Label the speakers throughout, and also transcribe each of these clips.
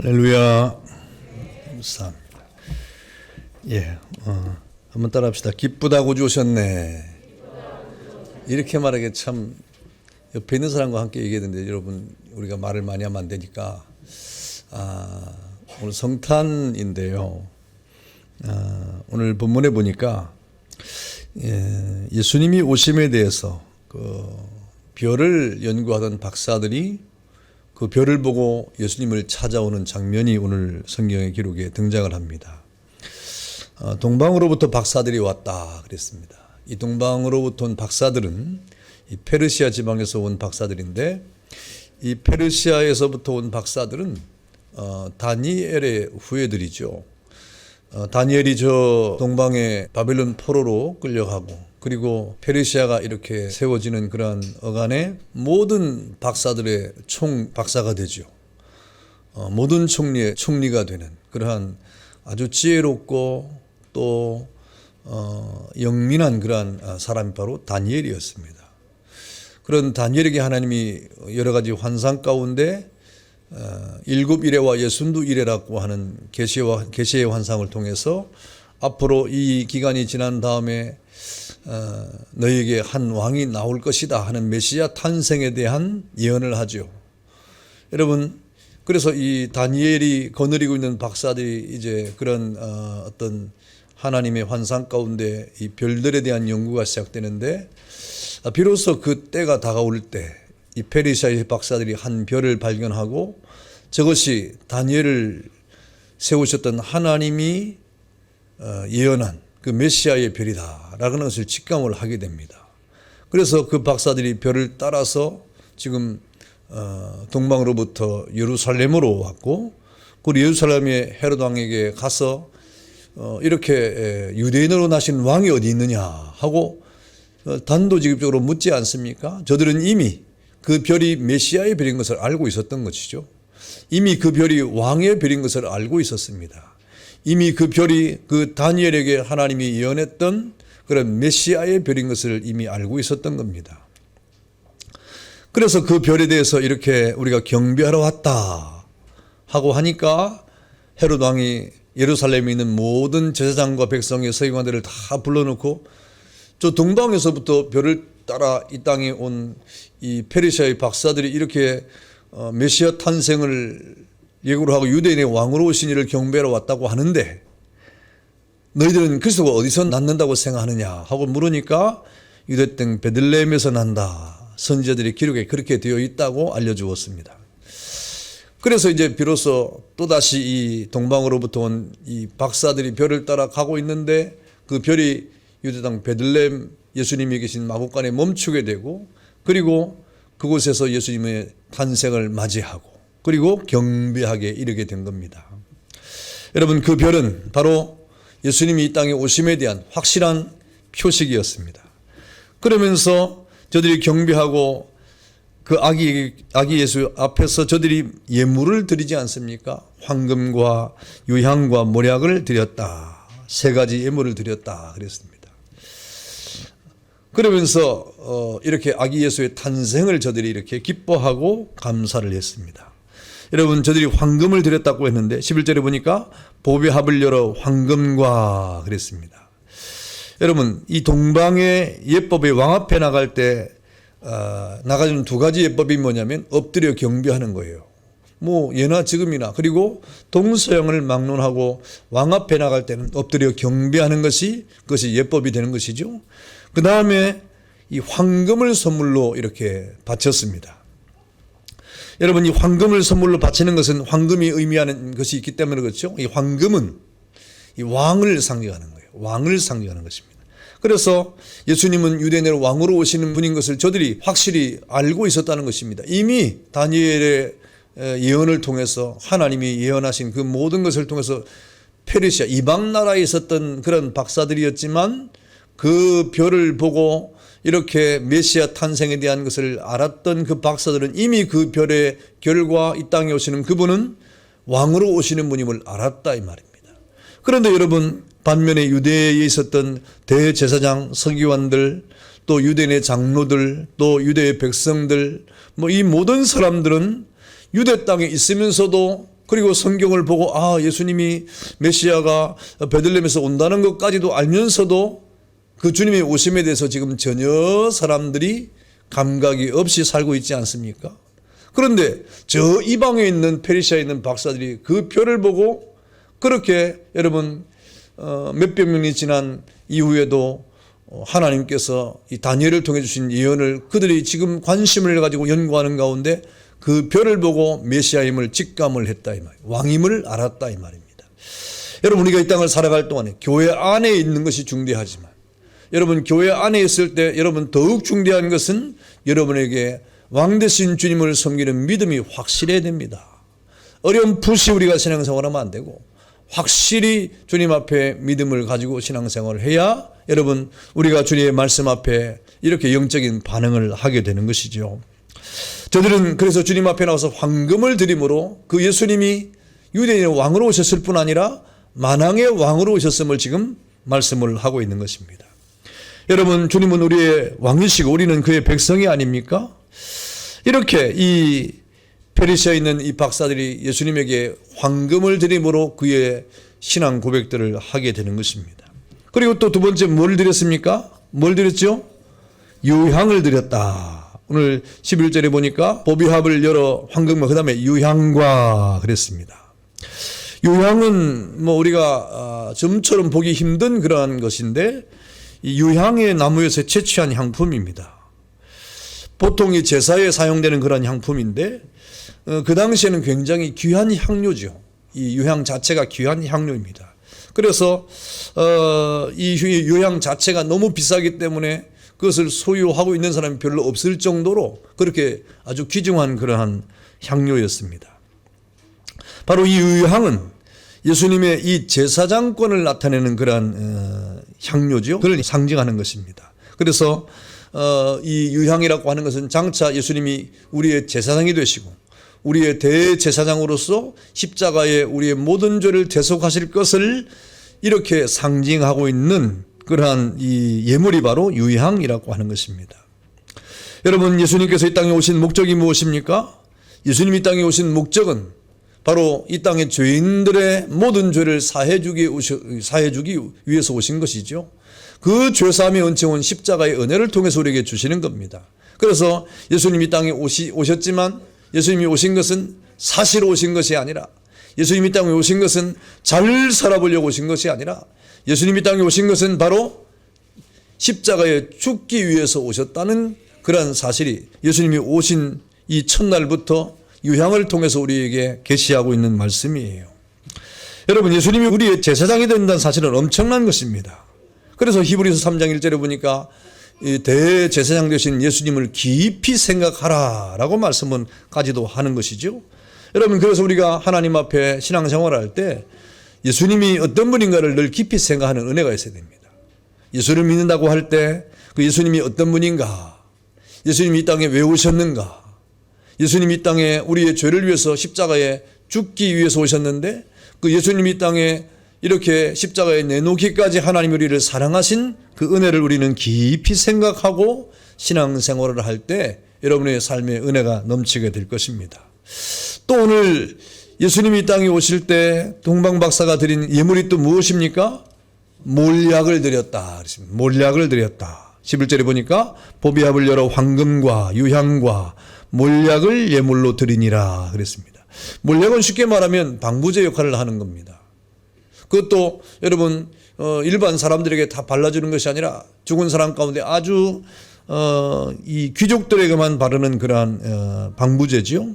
Speaker 1: 할렐루야. 감사합니다. 예, 어, 한번 따라합시다. 기쁘다고 주셨네. 이렇게 말하기 참 옆에 있는 사람과 함께 얘기했는데 여러분 우리가 말을 많이 하면 안 되니까 아, 오늘 성탄인데요. 아, 오늘 본문에 보니까 예, 예수님이 오심에 대해서 그 별을 연구하던 박사들이 그 별을 보고 예수님을 찾아오는 장면이 오늘 성경의 기록에 등장을 합니다. 어, 동방으로부터 박사들이 왔다 그랬습니다. 이 동방으로부터 온 박사들은 이 페르시아 지방에서 온 박사들인데 이 페르시아에서부터 온 박사들은 어, 다니엘의 후예들이죠. 어, 다니엘이 저 동방의 바벨론 포로로 끌려가고 그리고 페르시아가 이렇게 세워지는 그러한 어간에 모든 박사들의 총 박사가 되죠. 어, 모든 총리의 총리가 되는 그러한 아주 지혜롭고 또 어, 영민한 그러한 아, 사람이 바로 다니엘이었습니다. 그런 다니엘에게 하나님이 여러 가지 환상 가운데 어, 일곱 이래와 예순두 이래라고 하는 계시와 계시의 환상을 통해서 앞으로 이 기간이 지난 다음에 어, 너에게 한 왕이 나올 것이다 하는 메시아 탄생에 대한 예언을 하죠. 여러분 그래서 이 다니엘이 거느리고 있는 박사들이 이제 그런 어, 어떤 하나님의 환상 가운데 이 별들에 대한 연구가 시작되는데 아, 비로소 그 때가 다가올 때 이 페르시아의 박사들이 한 별을 발견하고 저것이 다니엘을 세우셨던 하나님이 어, 예언한 그 메시아의 별이다라는 것을 직감을 하게 됩니다. 그래서 그 박사들이 별을 따라서 지금 어, 동방으로부터 예루살렘으로 왔고 그 예루살렘의 헤롯 왕에게 가서 어, 이렇게 에, 유대인으로 나신 왕이 어디 있느냐 하고 어, 단도직입적으로 묻지 않습니까? 저들은 이미 그 별이 메시아의 별인 것을 알고 있었던 것이죠. 이미 그 별이 왕의 별인 것을 알고 있었습니다. 이미 그 별이 그 다니엘에게 하나님이 예언했던 그런 메시아의 별인 것을 이미 알고 있었던 겁니다. 그래서 그 별에 대해서 이렇게 우리가 경배하러 왔다 하고 하니까 헤롯 왕이 예루살렘에 있는 모든 제사장과 백성의 서기관들을 다 불러놓고 저 동방에서부터 별을 따라 이 땅에 온 이 페르시아의 박사들이 이렇게 어, 메시아 탄생을 예고를 하고 유대인의 왕으로 오신 이를 경배하러 왔다고 하는데 너희들은 그리스도가 어디서 낳는다고 생각하느냐 하고 물으니까 유대 땅 베들레헴에서 난다. 선지자들의 기록에 그렇게 되어 있다고 알려주었습니다. 그래서 이제 비로소 또다시 이 동방으로부터 온 이 박사들이 별을 따라 가고 있는데 그 별이 유대 땅 베들레헴 예수님이 계신 마국간에 멈추게 되고 그리고 그곳에서 예수님의 탄생을 맞이하고 그리고 경배하게 이르게 된 겁니다. 여러분 그 별은 바로 예수님이 이 땅에 오심에 대한 확실한 표식이었습니다. 그러면서 저들이 경배하고 그 아기 아기 예수 앞에서 저들이 예물을 드리지 않습니까? 황금과 유향과 모략을 드렸다. 세 가지 예물을 드렸다 그랬습니다. 그러면서 어 이렇게 아기 예수의 탄생을 저들이 이렇게 기뻐하고 감사를 했습니다. 여러분 저들이 황금을 드렸다고 했는데 11절에 보니까 보배 합을 열어 황금과 그랬습니다. 여러분 이 동방의 예법의 왕 앞에 나갈 때 어, 나가는 두 가지 예법이 뭐냐면 엎드려 경배하는 거예요. 뭐 예나 지금이나 그리고 동서양을 막론하고 왕 앞에 나갈 때는 엎드려 경배하는 것이 그것이 예법이 되는 것이죠. 그 다음에 이 황금을 선물로 이렇게 바쳤습니다. 여러분 이 황금을 선물로 바치는 것은 황금이 의미하는 것이 있기 때문에 그렇죠. 이 황금은 이 왕을 상징하는 거예요. 왕을 상징하는 것입니다. 그래서 예수님은 유대인의 왕으로 오시는 분인 것을 저들이 확실히 알고 있었다는 것입니다. 이미 다니엘의 예언을 통해서 하나님이 예언하신 그 모든 것을 통해서 페르시아 이방 나라에 있었던 그런 박사들이었지만 그 별을 보고 이렇게 메시아 탄생에 대한 것을 알았던 그 박사들은 이미 그 별의 결과 이 땅에 오시는 그분은 왕으로 오시는 분임을 알았다 이 말입니다. 그런데 여러분 반면에 유대에 있었던 대제사장 서기관들 또 유대인의 장로들 또 유대의 백성들 뭐 이 모든 사람들은 유대 땅에 있으면서도 그리고 성경을 보고 아 예수님이 메시아가 베들렘에서 온다는 것까지도 알면서도 그 주님의 오심에 대해서 지금 전혀 사람들이 감각이 없이 살고 있지 않습니까? 그런데 저 이방에 있는 페르시아에 있는 박사들이 그 표를 보고 그렇게 여러분 어, 몇백 년이 지난 이후에도 어, 하나님께서 이 다니엘을 통해 주신 예언을 그들이 지금 관심을 가지고 연구하는 가운데 그 별을 보고 메시아임을 직감을 했다 이 말. 왕임을 알았다 이 말입니다. 여러분 우리가 이 땅을 살아갈 동안에 교회 안에 있는 것이 중대하지만 여러분 교회 안에 있을 때 여러분 더욱 중대한 것은 여러분에게 왕 대신 주님을 섬기는 믿음이 확실해야 됩니다. 어렴풋이 우리가 신앙생활하면 안 되고 확실히 주님 앞에 믿음을 가지고 신앙생활을 해야 여러분 우리가 주님의 말씀 앞에 이렇게 영적인 반응을 하게 되는 것이죠. 저들은 그래서 주님 앞에 나와서 황금을 드림으로 그 예수님이 유대인의 왕으로 오셨을 뿐 아니라 만왕의 왕으로 오셨음을 지금 말씀을 하고 있는 것입니다. 여러분 주님은 우리의 왕이시고 우리는 그의 백성이 아닙니까? 이렇게 이 페르시아에 있는 이 박사들이 예수님에게 황금을 드림으로 그의 신앙 고백들을 하게 되는 것입니다. 그리고 또 두 번째 뭘 드렸습니까? 뭘 드렸죠? 유향을 드렸다. 오늘 11절에 보니까 보비합을 열어 황금과 그 다음에 유향과 그랬습니다. 유향은 뭐 우리가 아, 점처럼 보기 힘든 그러한 것인데 이 유향의 나무에서 채취한 향품입니다. 보통 이 제사에 사용되는 그런 향품인데 어, 그 당시에는 굉장히 귀한 향료죠. 이 유향 자체가 귀한 향료입니다. 그래서 어, 이 유향 자체가 너무 비싸기 때문에 그것을 소유하고 있는 사람이 별로 없을 정도로 그렇게 아주 귀중한 그러한 향료였습니다. 바로 이 유향은 예수님의 이 제사장권을 나타내는 그러한 어, 향료죠. 그걸 상징하는 것입니다. 그래서 어, 이 유향이라고 하는 것은 장차 예수님이 우리의 제사장이 되시고 우리의 대제사장으로서 십자가에 우리의 모든 죄를 대속하실 것을 이렇게 상징하고 있는 그러한 이 예물이 바로 유향이라고 하는 것입니다. 여러분 예수님께서 이 땅에 오신 목적이 무엇입니까? 예수님이 땅에 오신 목적은 바로 이 땅의 죄인들의 모든 죄를 사해 주기 사해 주기 위해서 오신 것이죠. 그 죄사함의 은총은 십자가의 은혜를 통해서 우리에게 주시는 겁니다. 그래서 예수님이 이 땅에 오시, 오셨지만 예수님이 오신 것은 사실 오신 것이 아니라 예수님이 땅에 오신 것은 잘 살아보려고 오신 것이 아니라 예수님이 땅에 오신 것은 바로 십자가에 죽기 위해서 오셨다는 그러한 사실이 예수님이 오신 이 첫날부터 유향을 통해서 우리에게 계시하고 있는 말씀이에요. 여러분 예수님이 우리의 제사장이 된다는 사실은 엄청난 것입니다. 그래서 히브리서 3장 1절에 보니까 대제사장 되신 예수님을 깊이 생각하라라고 말씀은 까지도 하는 것이죠. 여러분 그래서 우리가 하나님 앞에 신앙생활을 할때 예수님이 어떤 분인가를 늘 깊이 생각하는 은혜가 있어야 됩니다. 예수를 믿는다고 할 때 그 예수님이 어떤 분인가? 예수님이 이 땅에 왜 오셨는가? 예수님이 이 땅에 우리의 죄를 위해서 십자가에 죽기 위해서 오셨는데 그 예수님이 이 땅에 이렇게 십자가에 내놓기까지 하나님 우리를 사랑하신 그 은혜를 우리는 깊이 생각하고 신앙생활을 할 때 여러분의 삶에 은혜가 넘치게 될 것입니다. 또 오늘 예수님이 이 땅에 오실 때 동방 박사가 드린 예물이 또 무엇입니까? 몰약을 드렸다. 몰약을 드렸다. 11절에 보니까 보비압을 열어 황금과 유향과 몰약을 예물로 드리니라 그랬습니다. 몰약은 쉽게 말하면 방부제 역할을 하는 겁니다. 그것도 여러분 어, 일반 사람들에게 다 발라주는 것이 아니라 죽은 사람 가운데 아주 어, 이 귀족들에게만 바르는 그러한 어, 방부제지요.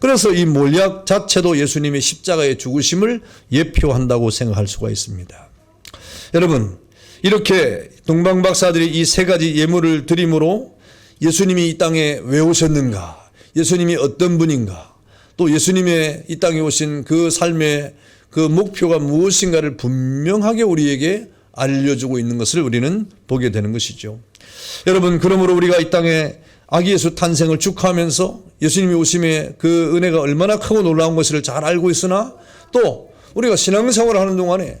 Speaker 1: 그래서 이 몰약 자체도 예수님의 십자가의 죽으심을 예표한다고 생각할 수가 있습니다. 여러분 이렇게 동방 박사들이 이 세 가지 예물을 드림으로 예수님이 이 땅에 왜 오셨는가? 예수님이 어떤 분인가? 또 예수님의 이 땅에 오신 그 삶의 그 목표가 무엇인가를 분명하게 우리에게 알려주고 있는 것을 우리는 보게 되는 것이죠. 여러분, 그러므로 우리가 이 땅에 아기 예수 탄생을 축하하면서 예수님이 오심에 그 은혜가 얼마나 크고 놀라운 것을 잘 알고 있으나 또 우리가 신앙생활을 하는 동안에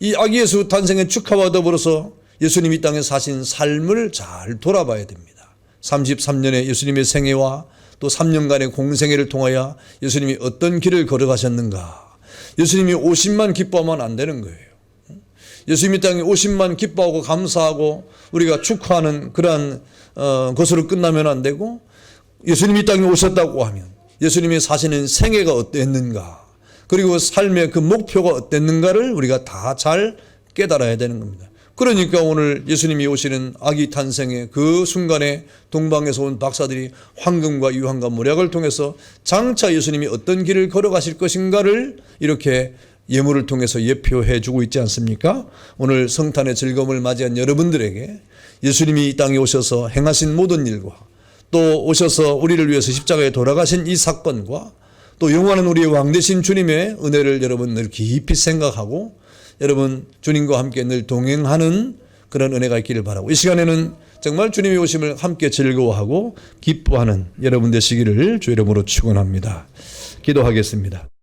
Speaker 1: 이 아기 예수 탄생의 축하와 더불어서 예수님이 땅에 사신 삶을 잘 돌아봐야 됩니다. 33년의 예수님의 생애와 또 3년간의 공생애를 통하여 예수님이 어떤 길을 걸어가셨는가. 예수님이 오심만 기뻐하면 안 되는 거예요. 예수님이 땅에 오심만 기뻐하고 감사하고 우리가 축하하는 그러한 어, 것으로 끝나면 안 되고 예수님이 땅에 오셨다고 하면 예수님이 사시는 생애가 어땠는가 그리고 삶의 그 목표가 어땠는가를 우리가 다 잘 깨달아야 되는 겁니다. 그러니까 오늘 예수님이 오시는 아기 탄생의 그 순간에 동방에서 온 박사들이 황금과 유황과 모략을 통해서 장차 예수님이 어떤 길을 걸어가실 것인가를 이렇게 예물을 통해서 예표해 주고 있지 않습니까? 오늘 성탄의 즐거움을 맞이한 여러분들에게 예수님이 이 땅에 오셔서 행하신 모든 일과 또 오셔서 우리를 위해서 십자가에 돌아가신 이 사건과 또 영원한 우리의 왕 되신 주님의 은혜를 여러분 늘 깊이 생각하고 여러분 주님과 함께 늘 동행하는 그런 은혜가 있기를 바라고 이 시간에는 정말 주님의 오심을 함께 즐거워하고 기뻐하는 여러분 되시기를 주 이름으로 축원합니다. 기도하겠습니다.